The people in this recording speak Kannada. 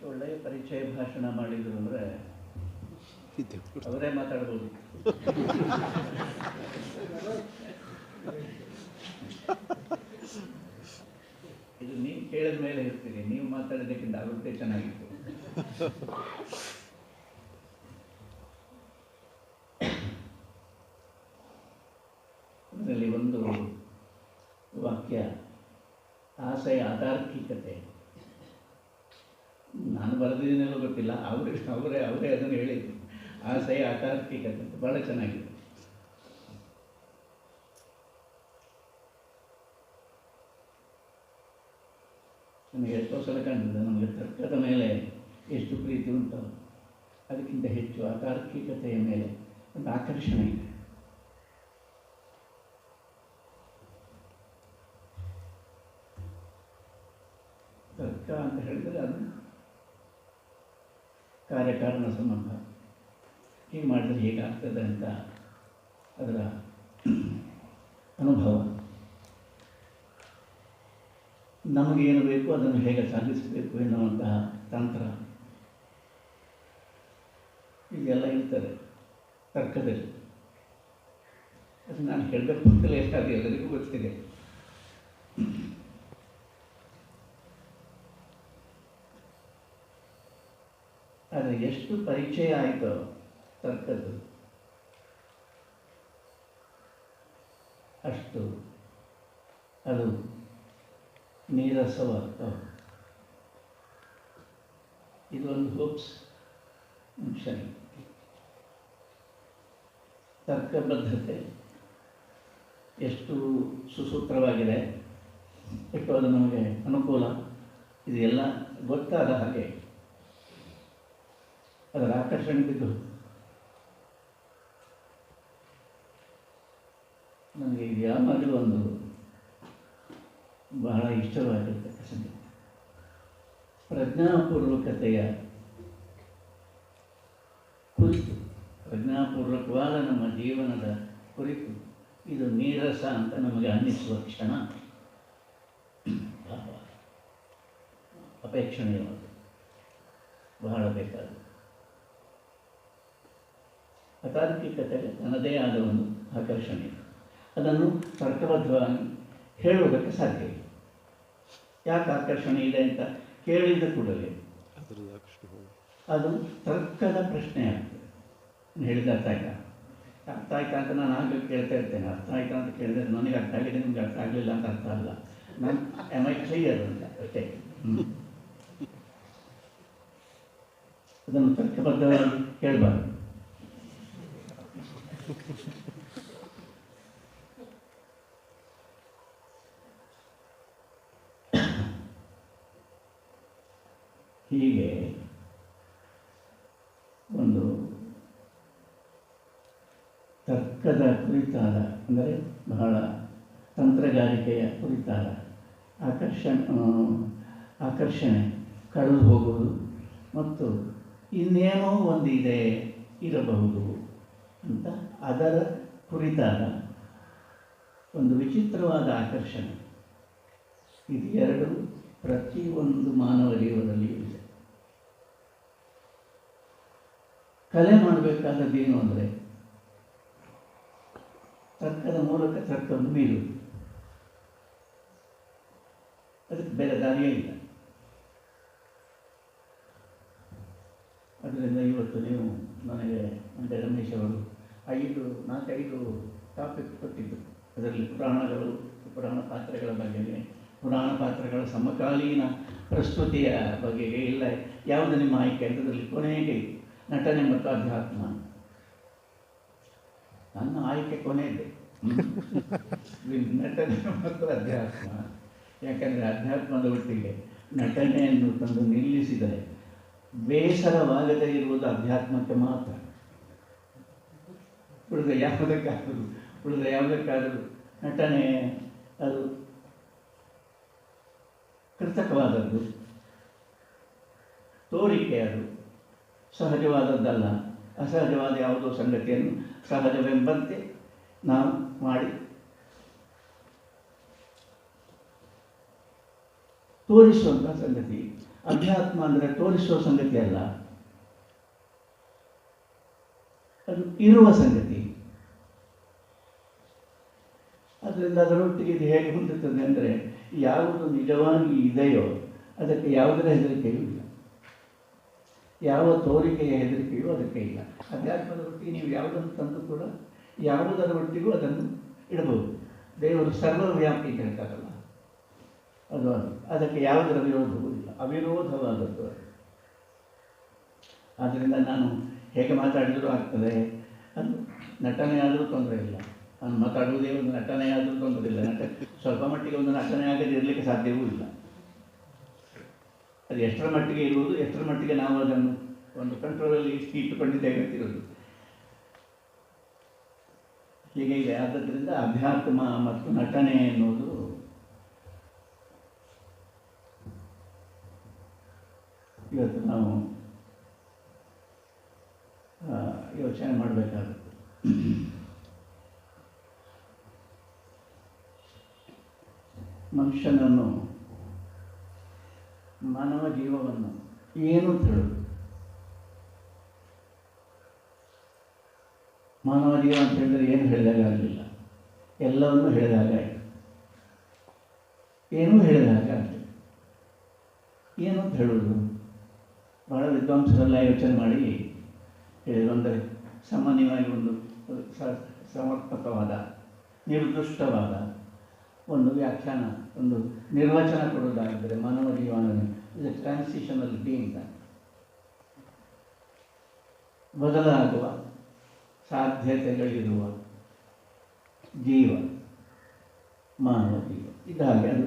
ಎಷ್ಟು ಒಳ್ಳೆಯ ಪರಿಚಯ ಭಾಷಣ ಮಾಡಿದ್ರು ಅಂದರೆ. ಅವರೇ ಮಾತಾಡ್ಬೋದು ಇದು ನೀವು ಕೇಳಿದ ಮೇಲೆ ಇರ್ತೀರಿ ನೀವು ಮಾತಾಡೋದಕ್ಕಿಂತ ಆಗುತ್ತೆ ಚೆನ್ನಾಗಿತ್ತು ಅದರಲ್ಲಿ ಒಂದು ವಾಕ್ಯ ಆಸೆಯ ಅತಾರ್ಕಿಕತೆ ನಾನು ಬರೆದಿದ್ದೀನಲ್ಲೋ ಗೊತ್ತಿಲ್ಲ. ಅವರೇ ಅವರೇ ಅವರೇ ಅದನ್ನು ಹೇಳಿದ್ರು. ಆಸೆಯ ಅತಾರ್ಕಿಕತೆ ಅಂತ ಭಾಳ ಚೆನ್ನಾಗಿದೆ. ನನಗೆ ಎಷ್ಟೋ ಸಲ ಕಂಡಿದೆ, ನಮಗೆ ತರ್ಕದ ಮೇಲೆ ಎಷ್ಟು ಪ್ರೀತಿ ಉಂಟು, ಅದಕ್ಕಿಂತ ಹೆಚ್ಚು ಅತಾರ್ಕಿಕತೆಯ ಮೇಲೆ ಒಂದು ಆಕರ್ಷಣೆ ಇದೆ. ತರ್ಕ ಅಂತ ಹೇಳಿದರೆ ಅದು ಕಾರ್ಯಕಾರಣ ಸಂಬಂಧ. ಹೀಗೆ ಮಾಡಿದ್ರೆ ಹೇಗಾಗ್ತದೆ ಅಂತ ಅದರ ಅನುಭವ. ನಮಗೇನು ಬೇಕು, ಅದನ್ನು ಹೇಗೆ ಸಾಧಿಸಬೇಕು ಎನ್ನುವಂತಹ ತಂತ್ರ. ಇದೆಲ್ಲ ಇರ್ತದೆ, ತರ್ಕದಲ್ಲಿ. ಅದು ನಾನು ಹೇಳಬೇಕು ಅಂತಲೇ ಎಷ್ಟಾಗಿ ಎಲ್ಲರಿಗೂ ಗೊತ್ತಿದೆ. ಎಷ್ಟು ಪರಿಚಯ ಆಯಿತೋ ತರ್ಕದ್ದು ಅಷ್ಟು ಅದು ನೀರಸವಾಗ್ತವೆ ಇದೊಂದು ಹೋಪ್ಸ್ ಸರಿ ತರ್ಕಬದ್ಧತೆ ಎಷ್ಟು ಸುಸೂತ್ರವಾಗಿದೆ, ಎಷ್ಟು ಅದು ನಮಗೆ ಅನುಕೂಲ, ಇದೆಲ್ಲ ಗೊತ್ತಾದ ಹಾಗೆ ಅದರ ಆಕರ್ಷಣೆ ಬಿದ್ದು ನನಗೆ ಇದು ಯಾವಾಗಲೂ ಒಂದು ಬಹಳ ಇಷ್ಟವಾಗಿರ್ತಕ್ಕ ಸಂಗತಿ ಪ್ರಜ್ಞಾಪೂರ್ವಕತೆಯ ಕುರಿತು, ಪ್ರಜ್ಞಾಪೂರ್ವಕವಾದ ನಮ್ಮ ಜೀವನದ ಕುರಿತು, ಇದು ನೀರಸ ಅಂತ ನಮಗೆ ಅನ್ನಿಸುವ ಕ್ಷಣ. ಅಪೇಕ್ಷಣೀಯವಾದ ಬಹಳ ಬೇಕಾದ ಅತಾರ್ಕಿಕತೆಗೆ ತನ್ನದೇ ಆದ ಒಂದು ಆಕರ್ಷಣೆ. ಅದನ್ನು ತರ್ಕಬದ್ಧವಾಗಿ ಹೇಳುವುದಕ್ಕೆ ಸಾಧ್ಯ ಇಲ್ಲ. ಯಾಕೆ ಆಕರ್ಷಣೆ ಇದೆ ಅಂತ ಕೇಳಿದ ಕೂಡಲೇ ಅದು ತರ್ಕದ ಪ್ರಶ್ನೆ ಆಗ್ತದೆ. ಹೇಳಿದ ಅರ್ಥ ಆಯ್ತಾ? ಅರ್ಥ ಆಯ್ತಾ ಅಂತ ನಾನು ಆಗಲೇ ಕೇಳ್ತಾ ಇರ್ತೇನೆ. ಅರ್ಥ ಆಯ್ತಾ ಅಂತ ಕೇಳಿದ್ರೆ ನನಗೆ ಅರ್ಥ ಆಗಿದೆ, ನಿಮ್ಗೆ ಅರ್ಥ ಆಗಲಿಲ್ಲ ಅಂತ ಅರ್ಥ ಅಲ್ಲ. ನಾನು ಎಂ ಐ ಕ್ಲಿಯರ್ ಅಂತ ಅಷ್ಟೇ. ಅದನ್ನು ತರ್ಕಬದ್ಧವಾಗಿ ಕೇಳಬಾರ್ದು. ಹೀಗೆ ಒಂದು ತರ್ಕದ ಕುರಿತಾದ, ಅಂದರೆ ಬಹಳ ತಂತ್ರಗಾರಿಕೆಯ ಕುರಿತಾದ ಆಕರ್ಷಣ ಆಕರ್ಷಣೆ ಕಳೆದು ಹೋಗುವುದು ಮತ್ತು ಇನ್ನೇನೋ ಒಂದಿದೆ ಇರಬಹುದು. ಅಂತ. ಅದರ ಕುರಿತಾದ ಒಂದು ವಿಚಿತ್ರವಾದ ಆಕರ್ಷಣೆ. ಇದು ಎರಡು ಪ್ರತಿಯೊಂದು ಮಾನವ ಜೀವದಲ್ಲಿ ಇದೆ. ಕಲೆ ಮಾಡಬೇಕಾದದ್ದೇನು ಅಂದರೆ, ತರ್ಕದ ಮೂಲಕ ತರ್ಕವನ್ನು ಮೀರುವುದು. ಅದಕ್ಕೆ ಬೇರೆ ದಾರಿಯೇ ಇಲ್ಲ. ಅದರಿಂದ ಇವತ್ತು ನೀವು ನನಗೆ, ಅಂದರೆ ರಮೇಶ್ ಅವರು ಐದು ನಾಲ್ಕೈದು ಟಾಪಿಕ್ ಕೊಟ್ಟಿದ್ದು. ಅದರಲ್ಲಿ ಪುರಾಣಗಳು ಪುರಾಣ ಪಾತ್ರಗಳ ಬಗ್ಗೆ ಪುರಾಣ ಪಾತ್ರಗಳ ಸಮಕಾಲೀನ ಪ್ರಸ್ತುತಿಯ ಬಗೆಗೆ ಇಲ್ಲ. ಯಾವುದು ನಿಮ್ಮ ಆಯ್ಕೆ ಅಂತ ಅದರಲ್ಲಿ ಕೊನೆಗೆ ಇತ್ತು ನಟನೆ ಮತ್ತು ಅಧ್ಯಾತ್ಮ. ನನ್ನ ಆಯ್ಕೆ ಕೊನೆಯದೇ. ನಟನೆ ಮತ್ತು ಅಧ್ಯಾತ್ಮ. ಯಾಕಂದರೆ ಅಧ್ಯಾತ್ಮದ ಒಟ್ಟಿಗೆ ನಟನೆಯನ್ನು ತಂದು ನಿಲ್ಲಿಸಿದರೆ ಬೇಸರವಾಗದೇ ಇರುವುದು ಅಧ್ಯಾತ್ಮಕ್ಕೆ ಮಾತ್ರ. ಉಳಿದ ಯಾವುದಕ್ಕಾದರೂ ಉಳಿದ ಯಾವುದಕ್ಕಾದರೂ ನಟನೆ ಅದು ಕೃತಕವಾದದ್ದು. ತೋರಿಕೆ ಅದು. ಸಹಜವಾದದ್ದಲ್ಲ. ಅಸಹಜವಾದ ಯಾವುದೋ ಸಂಗತಿಯನ್ನು ಸಹಜವೆಂಬಂತೆ ನಾವು ಮಾಡಿ ತೋರಿಸುವಂಥ ಸಂಗತಿ. ಅಧ್ಯಾತ್ಮ ಅಂದರೆ ತೋರಿಸುವ ಸಂಗತಿ ಅಲ್ಲ ಅದು ಇರುವ ಸಂಗತಿ. ಅದರಿಂದ ಅದರೊಟ್ಟಿಗೆ ಇದು ಹೇಗೆ ಹೊಂದುತ್ತದೆ ಅಂದರೆ ಯಾವುದು ನಿಜವಾಗಿ ಇದೆಯೋ ಅದಕ್ಕೆ ಯಾವುದರ ಹೆದರಿಕೆಯೂ ಇಲ್ಲ. ಯಾವ ತೋರಿಕೆಯ ಹೆದರಿಕೆಯೂ ಅದಕ್ಕೆ ಇಲ್ಲ. ಅಧ್ಯಾತ್ಮದ ಒಟ್ಟಿಗೆ ನೀವು ಯಾವುದನ್ನು ತಂದು ಕೂಡ ಯಾವುದರ ಒಟ್ಟಿಗೂ ಅದನ್ನು ಇಡಬಹುದು. ದೇವರು ಸರ್ವವ್ಯಾಪಿ ಹೇಳ್ತಾರಲ್ಲ. ಅದು ಅದು. ಅದಕ್ಕೆ ಯಾವುದರ ವಿರೋಧವೂ ಇಲ್ಲ. ಅವಿರೋಧವಾದದ್ದು ಆದ್ದರಿಂದ ನಾನು ಹೇಗೆ ಮಾತಾಡಿದರೂ ಆಗ್ತದೆ. ಅದು ನಟನೆ ಆದರೂ ತೊಂದರೆ ಇಲ್ಲ. ನಾನು ಮಾತಾಡುವುದೇ ಒಂದು ನಟನೆ ಆದರೂ ತೊಂದರೆ ಇಲ್ಲ ನಟ ಸ್ವಲ್ಪ ಮಟ್ಟಿಗೆ ಒಂದು ನಟನೆ ಆಗದೆ ಇರಲಿಕ್ಕೆ ಸಾಧ್ಯವೂ ಇಲ್ಲ. ಅದು ಎಷ್ಟರ ಮಟ್ಟಿಗೆ ಇರುವುದು, ಎಷ್ಟರ ಮಟ್ಟಿಗೆ ನಾವು ಅದನ್ನು ಒಂದು ಕಂಟ್ರೋಲಲ್ಲಿ ಇಟ್ಟುಕೊಂಡಿದ್ದೇವೆ ಗೊತ್ತಿರೋದು ಹೀಗೆ ಆದ್ದರಿಂದ ಅಧ್ಯಾತ್ಮ ಮತ್ತು ನಟನೆ ಎನ್ನುವುದು ಇವತ್ತು ನಾವು ಯೋಚನೆ ಮಾಡಬೇಕಾಗುತ್ತೆ. ಮನುಷ್ಯನನ್ನು, ಮಾನವ ಜೀವವನ್ನು ಏನು ತಿಳಿದು ಮಾನವ ಜೀವ ಅಂತ ಹೇಳಿದ್ರೆ ಏನು ಹೇಳಿದಾಗ ಆಗಲಿಲ್ಲ. ಎಲ್ಲವನ್ನು ಹೇಳಿದಾಗ ಏನೂ ಹೇಳಿದಾಗ ಏನು ಅಂತ ಹೇಳೋದು ಬಹಳ ವಿದ್ವಾಂಸರೆಲ್ಲ ಯೋಚನೆ ಮಾಡಿ ಹೇಳಿದ್ರು ಅಂದರೆ ಸಾಮಾನ್ಯವಾಗಿ ಒಂದು ಸಮರ್ಪಕವಾದ, ನಿರ್ದಿಷ್ಟವಾದ ಒಂದು ವ್ಯಾಖ್ಯಾನ, ಒಂದು ನಿರ್ವಚನ ಕೊಡೋದಾಗಿದ್ದರೆ ಮಾನವ ಜೀವನ ಇದು ಟ್ರಾನ್ಸಿಷನಲ್ ಬೀಯಿಂಗ್ ಬದಲಾಗುವ ಸಾಧ್ಯತೆಗಳಿರುವ ಜೀವ, ಮಾನವ ಜೀವ. ಇದಾಗಿ ಅದು